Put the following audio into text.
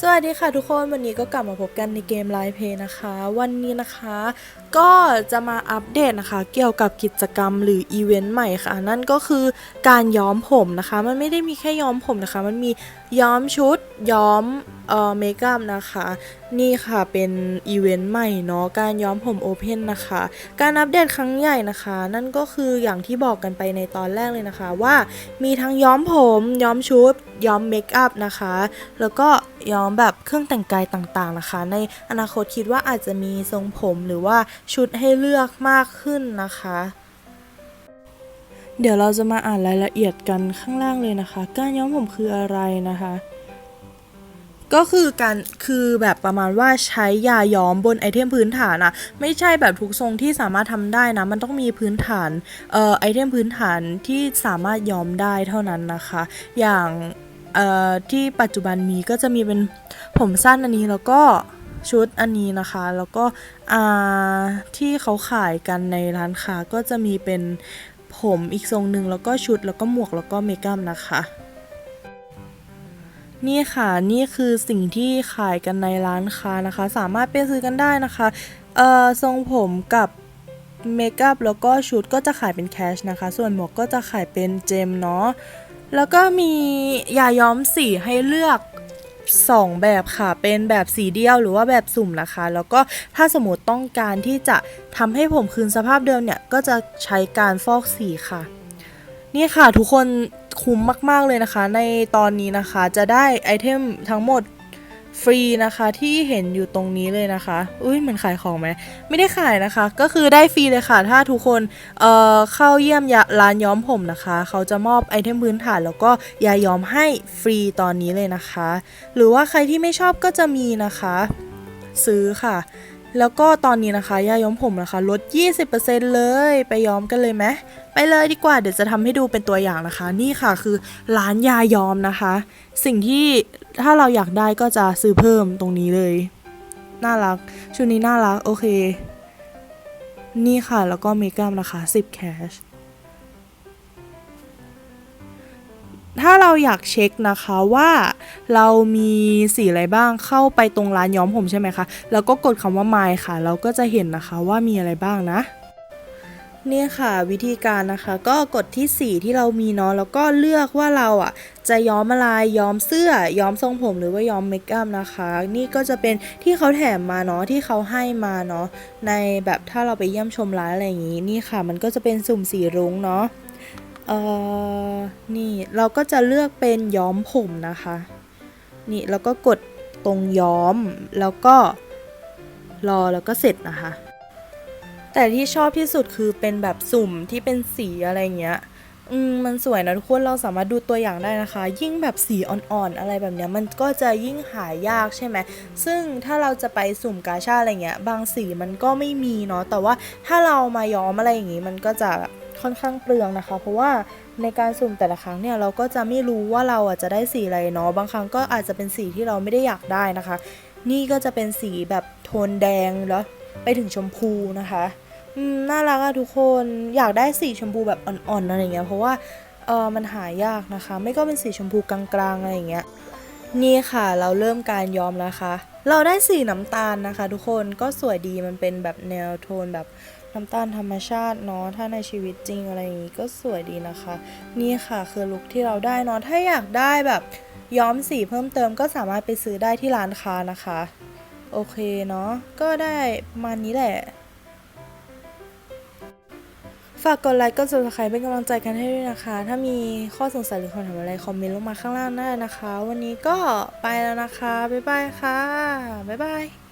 สวัสดีค่ะทุกคนวันนี้ก็กลับมาพบกันในเกมไลฟ์เพย์นะคะ วันนี้นะคะก็จะมาอัปเดตนะคะ เกี่ยวกับกิจกรรมหรืออีเวนต์ใหม่ค่ะ นั่นก็คือการย้อมผมนะคะ มันไม่ได้มีแค่ย้อมผมนะคะ มันมีย้อมชุดย้อมเอ่อเมคอัพนะคะ นี่ค่ะเป็นอีเวนต์ใหม่เนาะการย้อมผมโอเพนนะคะ การอัปเดตครั้งใหญ่นะคะ นั่นก็คืออย่างที่บอกกันไปในตอนแรกเลยนะคะว่ามีทั้งย้อมผมย้อมชุด ย้อมเมคอัพนะคะ แล้วก็ย้อมแบบเครื่องแต่งกายต่างๆนะคะ ในอนาคตคิดว่าอาจจะมีทรงผมหรือว่าชุดให้เลือกมากขึ้นนะคะ เดี๋ยวเราจะมาอ่านรายละเอียดกันข้างล่างเลยนะคะ การย้อมผมคืออะไรนะคะ ก็คือการคือแบบประมาณว่าใช้ยาย้อมบนไอเทมพื้นฐานอะไม่ใช่แบบทุกทรงที่สามารถทำได้นะ มันต้องมีพื้นฐานเอ่อไอเทมพื้นฐานที่สามารถย้อมได้เท่านั้นนะคะ อย่างเอ่อที่ปัจจุบันมีก็จะมีเป็นผมสั้นอันนี้แล้วก็ชุดอันนี้นะคะ แล้วก็อ่าที่เขาขายกันในร้านค้าก็จะมีเป็น ผมอีกทรงหนึ่งแล้วก็ชุดแล้วก็หมวกแล้วก็เมคอัพนะคะ นี่ค่ะนี่คือสิ่งที่ขายกันในร้านค้านะคะ สามารถไปซื้อกันได้นะคะเอ่อทรงผมกับเมคอัพแล้วก็ชุดก็จะขายเป็นแคชนะคะ ส่วนหมวกก็จะขายเป็นเจมเนาะแล้วก็มียาย้อมสีให้เลือก 2 แบบค่ะ เป็นแบบสีเดียวหรือว่าแบบสุ่มนะคะ แล้วก็ถ้าสมมติต้องการที่จะทำให้ผมคืนสภาพเดิมเนี่ย ก็จะใช้การฟอกสีค่ะ นี่ค่ะทุกคนคุ้มมาก ๆ เลยนะคะ ในตอนนี้นะคะจะได้ไอเทมทั้งหมด ฟรีนะคะที่เห็นอยู่ตรงนี้เลยนะคะอุ้ยมันขายของไหมไม่ได้ขายนะคะ ก็คือได้ฟรีเลยค่ะ ถ้าทุกคนเอ่อเข้าเยี่ยมยาร้านย้อมผมนะคะ เขาจะมอบไอเทมพื้นฐานแล้วก็ยาย้อมให้ฟรีตอนนี้เลยนะคะ หรือว่าใครที่ไม่ชอบก็จะมีนะคะ ซื้อค่ะ แล้วก็ตอนนี้นะคะยาย้อมผมนะคะลด 20%เลยไปย้อมกันเลยไหมไปเลยดีกว่าเดี๋ยวจะทำให้ดูเป็นตัวอย่างนะคะ นี่ค่ะคือร้านยาย้อมนะคะ สิ่งที่ถ้าเราอยากได้ก็จะซื้อเพิ่มตรงนี้เลย น่ารักชุดนี้น่ารักโอเค นี่ค่ะแล้วก็เมคอัพนะคะ10แถ้าเราอยากเช็คนะคะว่าเรามีสีอะไรบ้างเข้าไปตรงร้านย้อมผมใช่ไหมคะ แล้วก็กดคำว่า my ค่ะ เราก็จะเห็นนะคะว่ามีอะไรบ้างนะ เนี่ยค่ะวิธีการนะคะ ก็กดที่สีที่เรามีเนาะแล้วก็เลือกว่าเราอะจะย้อมอะไรย้อมเสื้อย้อมทรงผมหรือว่าย้อมเมคอัพนะคะ นี่ก็จะเป็นที่เขาแถมมาเนาะที่เขาให้มาเนาะในแบบถ้าเราไปเยี่ยมชมร้านอะไรอย่างงี้นี่ค่ะ มันก็จะเป็นสุ่มสีรุ้งเนาะ เอ่อนี่เราก็จะเลือกเป็นย้อมผมนะคะ นี่แล้วก็กดตรงย้อมแล้วก็รอแล้วก็เสร็จนะคะ แต่ที่ชอบที่สุดคือเป็นแบบสุ่มที่เป็นสีอะไรเงี้ยอืมมันสวยนะทุกคนเราสามารถดูตัวอย่างได้นะคะ ยิ่งแบบสีอ่อนๆอะไรแบบเนี้ยมันก็จะยิ่งหายากใช่ไหมซึ่งถ้าเราจะไปสุ่มกาชาอะไรเงี้ย บางสีมันก็ไม่มีเนาะแต่ว่าถ้าเรามาย้อมอะไรอย่างงี้มันก็จะ ค่อนข้างเปลืองนะคะ เพราะว่าในการสุ่มแต่ละครั้งเนี่ยเราก็จะไม่รู้ว่าเราอะจะได้สีอะไรเนาะบางครั้งก็อาจจะเป็นสีที่เราไม่ได้อยากได้นะคะ นี่ก็จะเป็นสีแบบโทนแดงแล้วไปถึงชมพูนะคะอืมน่ารักอะทุกคนอยากได้สีชมพูแบบอ่อนๆอะไรเงี้ยเพราะว่าเออมันหายากนะคะ ไม่ก็เป็นสีชมพูกลางๆอะไรอย่างเงี้ยนี่ค่ะเราเริ่มการย้อมแล้วค่ะเราได้สีน้ำตาลนะคะ ทุกคนก็สวยดีมันเป็นแบบแนวโทนแบบ น้ำตาลธรรมชาติเนาะถ้าในชีวิตจริงอะไรอย่างงี้ก็สวยดีนะคะ นี่ค่ะคือลุคที่เราได้เนาะถ้าอยากได้แบบย้อมสีเพิ่มเติมก็สามารถไปซื้อได้ที่ร้านค้านะคะ โอเคเนาะก็ได้ประมาณนี้แหละฝากกดไลค์กด subscribe เป็นกำลังใจกันให้ด้วยนะคะ ถ้ามีข้อสงสัยหรือคำถามอะไร คอมเมนต์ลงมาข้างล่างได้นะคะ วันนี้ก็ไปแล้วนะคะ บ๊ายบายค่ะ บ๊ายบาย